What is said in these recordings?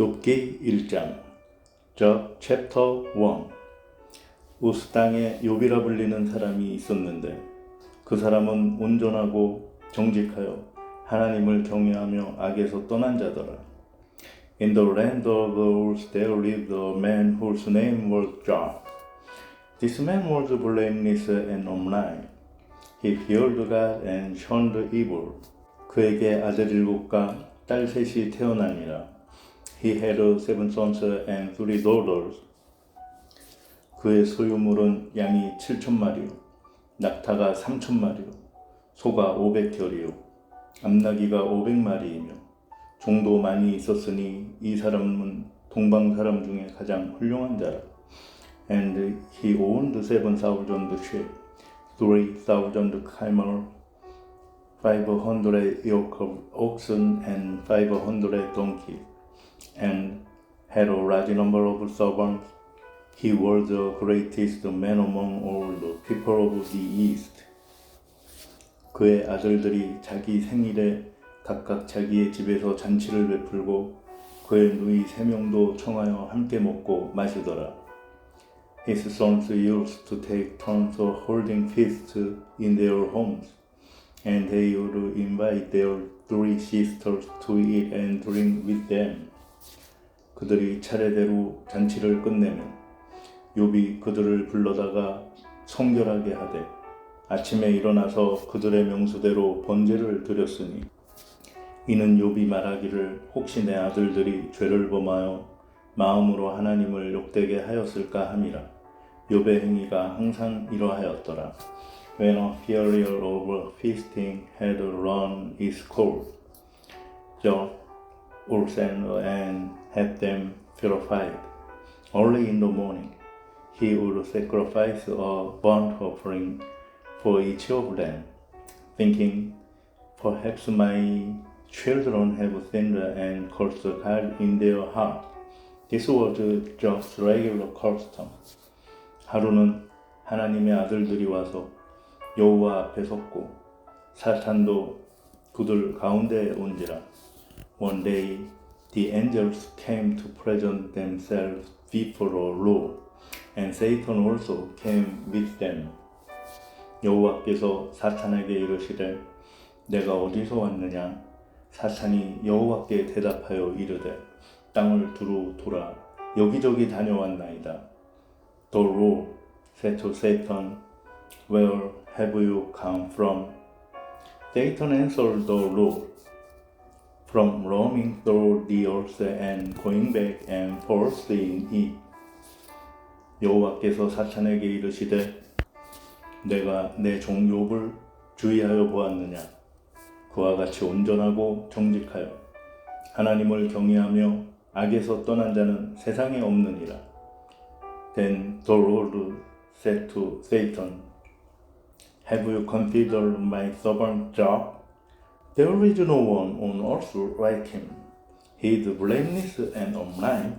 욥기 1장 저 챕터 1 우스 땅에 욥이라 불리는 사람이 있었는데 그 사람은 온전하고 정직하여 하나님을 경외하며 악에서 떠난 자더라. In the land of Uz there lived a man whose name was Job. This man was blameless and upright. He feared God and shunned evil. 그에게 아들 일곱과 딸 셋이 태어나니라. He had seven sons and three daughters. 그의 소유물은 양이 7천 마리요, 낙타가 3천 마리요, 소가 500결이요, 암나기가 500마리이며 종도 많이 있었으니 이 사람은 동방 사람 중에 가장 훌륭한 자라. And he owned seven thousand sheep, three thousand camel, five hundred yoke of oxen, and five hundred donkeys. And had a large number of servants. He was the greatest man among all the people of the East. 그의 아들들이 자기 생일에 각각 자기의 집에서 잔치를 베풀고 그의 누이 세 명도 청하여 함께 먹고 마시더라. His sons used to take turns holding feasts in their homes, and they would invite their three sisters to eat and drink with them. 그들이 차례대로 잔치를 끝내면 욥이 그들을 불러다가 성결하게 하되 아침에 일어나서 그들의 명수대로 번제를 드렸으니 이는 욥이 말하기를 혹시 내 아들들이 죄를 범하여 마음으로 하나님을 욕되게 하였을까 함이라. 욥의 행위가 항상 이러하였더라. When a period of feasting had run its course, Job Ulsan and had them purified. Early in the morning, he would sacrifice a burnt offering for each of them, thinking, Perhaps my children have sinned and cursed God in their heart. This was just regular custom. 하루는 하나님의 아들들이 와서 여호와 앞에 섰고 사탄도 그들 가운데에 온지라. One day the angels came to present themselves before the Lord, and Satan also came with them. 여호와께서 사탄에게 이르시되 내가 어디서 왔느냐 사탄이 여호와께 대답하여 이르되 땅을 두루 돌아 여기저기 다녀왔나이다. The Lord said to Satan, Where have you come from? Satan answered the Lord, From roaming through the earth and going back and forth in it. 여호와께서 사탄에게 이르시되 내가 내 종 욥을 주의하여 보았느냐 그와 같이 온전하고 정직하여 하나님을 경외하며 악에서 떠난 자는 세상에 없느니라. Then the Lord said to Satan, Have you considered my servant Job? There is no one on earth like him. He is blameless and upright,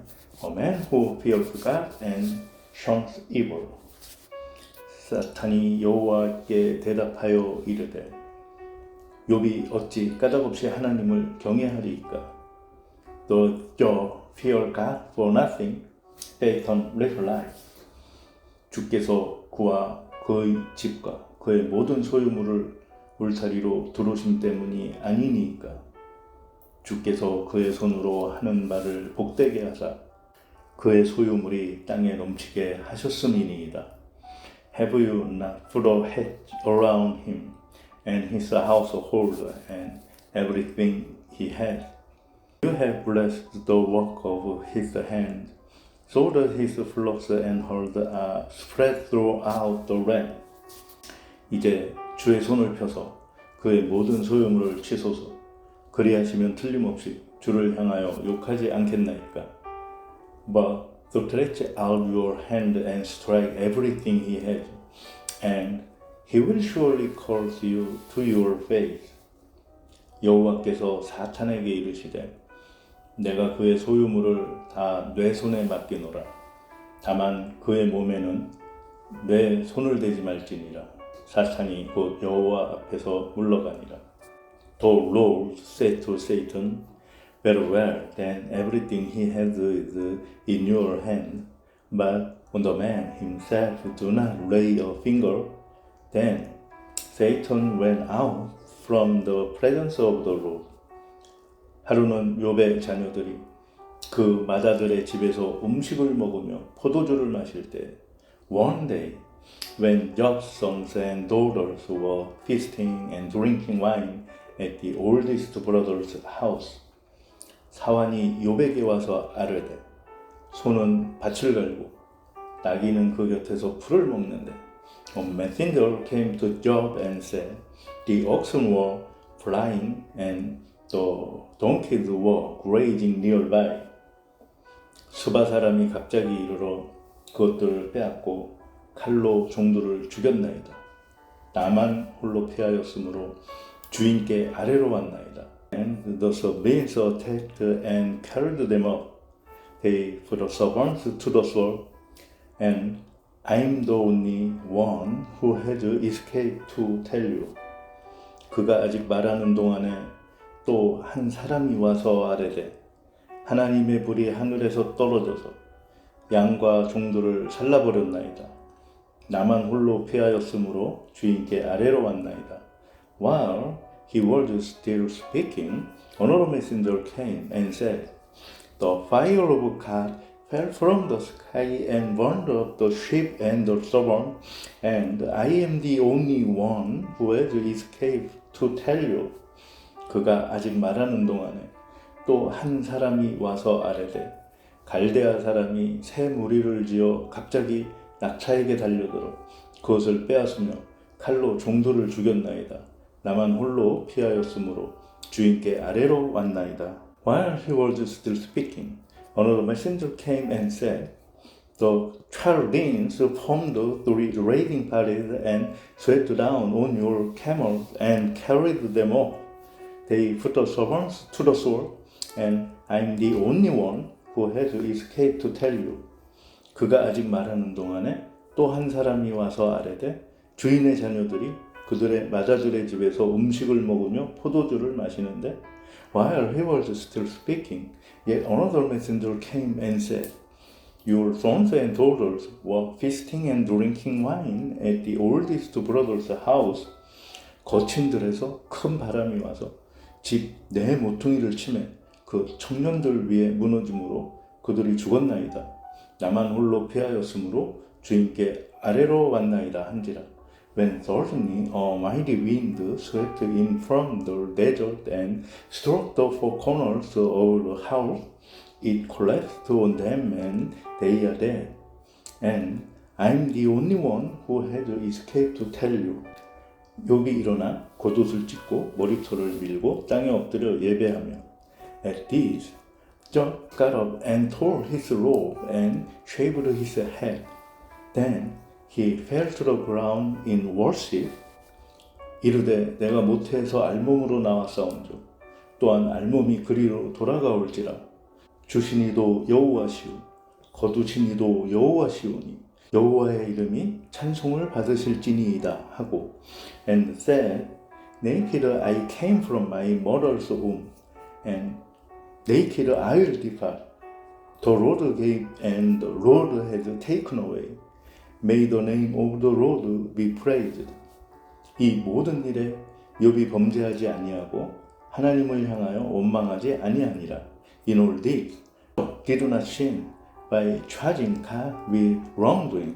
a man who fears God and shuns evil. 사탄이 여호와께 대답하여 이르되 욥이 어찌 까닭없이 하나님을 경외하리이까 Does Job fear God for nothing? Satan replied 주께서 그와 그의 집과 그의 모든 소유물을 울타리로 두르심 때문이 아니니까 주께서 그의 손으로 하는 말을 복되게 하사 그의 소유물이 땅에 넘치게 하셨음이니이다. Have you not put a hedge around him and his household and everything he has? You have blessed the work of his hand, so that his flocks and herds are spread throughout the land. 이제 주의 손을 펴서 그의 모든 소유물을 치소서. 그리하시면 틀림없이 주를 향하여 욕하지 않겠나이까. But stretch out your hand and strike everything he has, and he will surely curse you to your face. 여호와께서 사탄에게 이르시되 내가 그의 소유물을 다 내 손에 맡기노라. 다만 그의 몸에는 내 손을 대지 말지니라. 사탄이 곧 여호와 앞에서 물러가니라. The Lord said to Satan, very well, then everything he has is in your hand. But when the man himself do not lay a finger, then Satan went out from the presence of the Lord. 하루는 욥의 자녀들이 그 마다들의 집에서 음식을 먹으며 포도주를 마실 때 One day, when Job's sons and daughters were feasting and drinking wine at the oldest brother's house, 사환이 욥에게 와서 아뢰되 소는 밭을 갈고 나귀는 그 곁에서 풀을 먹는데 A messenger came to Job and said, The oxen were flying and the donkeys were grazing nearby. 수바 사람이 갑자기 이르러 그것들을 빼앗고 칼로 종들을 죽였나이다. 나만 홀로 피하였으므로 주인께 아래로 왔나이다. And the servants attacked and carried them up. They put the servants to the sword, and I'm the only one who has escaped to tell you. 그가 아직 말하는 동안에 또 한 사람이 와서 아래되 하나님의 불이 하늘에서 떨어져서 양과 종들을 살라버렸나이다. 나만 홀로 피하였으므로 주인께 아래로 왔나이다. While he was still speaking, another messenger came and said, The fire of God fell from the sky and burned up the sheep and the servant, and I am the only one who has escaped to tell you. 그가 아직 말하는 동안에 또 한 사람이 와서 아래되 갈대아 사람이 새 무리를 지어 갑자기 낙차에게 달려들어 그것을 빼앗으며 칼로 종들을 죽였나이다. 나만 홀로 피하였으므로 주인께 아래로 왔나이다. While he was still speaking, another messenger came and said, The Chaldeans formed three raiding parties and swept down on your camels and carried them off. They put the servants to the sword, and I'm the only one who has escaped to tell you. 그가 아직 말하는 동안에 또 한 사람이 와서 아래되 주인의 자녀들이 그들의 마자들의 집에서 음식을 먹으며 포도주를 마시는데 while he was still speaking, yet another messenger came and said, Your sons and daughters were feasting and drinking wine at the oldest brother's house. 거친 들에서 큰 바람이 와서 집 내 모퉁이를 치매 그 청년들 위에 무너짐으로 그들이 죽었나이다. 나만 홀로 피하였으므로 주인께 아래로 왔나이다 한지라. When suddenly a mighty wind swept in from the desert and struck the four corners of the house, it collapsed on them and they are dead. And I'm the only one who has escaped to tell you. 욕이 일어나 겉옷을 찢고 머리털을 밀고 땅에 엎드려 예배하며 At this, Job got up and tore his robe and shaved his head. Then he fell to the ground in worship. 이르되 내가 모태에서 알몸으로 나왔사온즉 또한 알몸이 그리로 돌아가올지라 주신이도 여호와시오 거두신이도 여호와시오니 여호와의 이름이 찬송을 받으실지니이다 하고 and said naked I came from my mother's womb and naked I'll depart the Lord gave and the Lord has taken away May the name of the Lord be praised. 이 모든 일에 욥이 범죄하지 아니하고 하나님을 향하여 원망하지 아니하니라. In all this, did not sin by charging God with wrongdoing,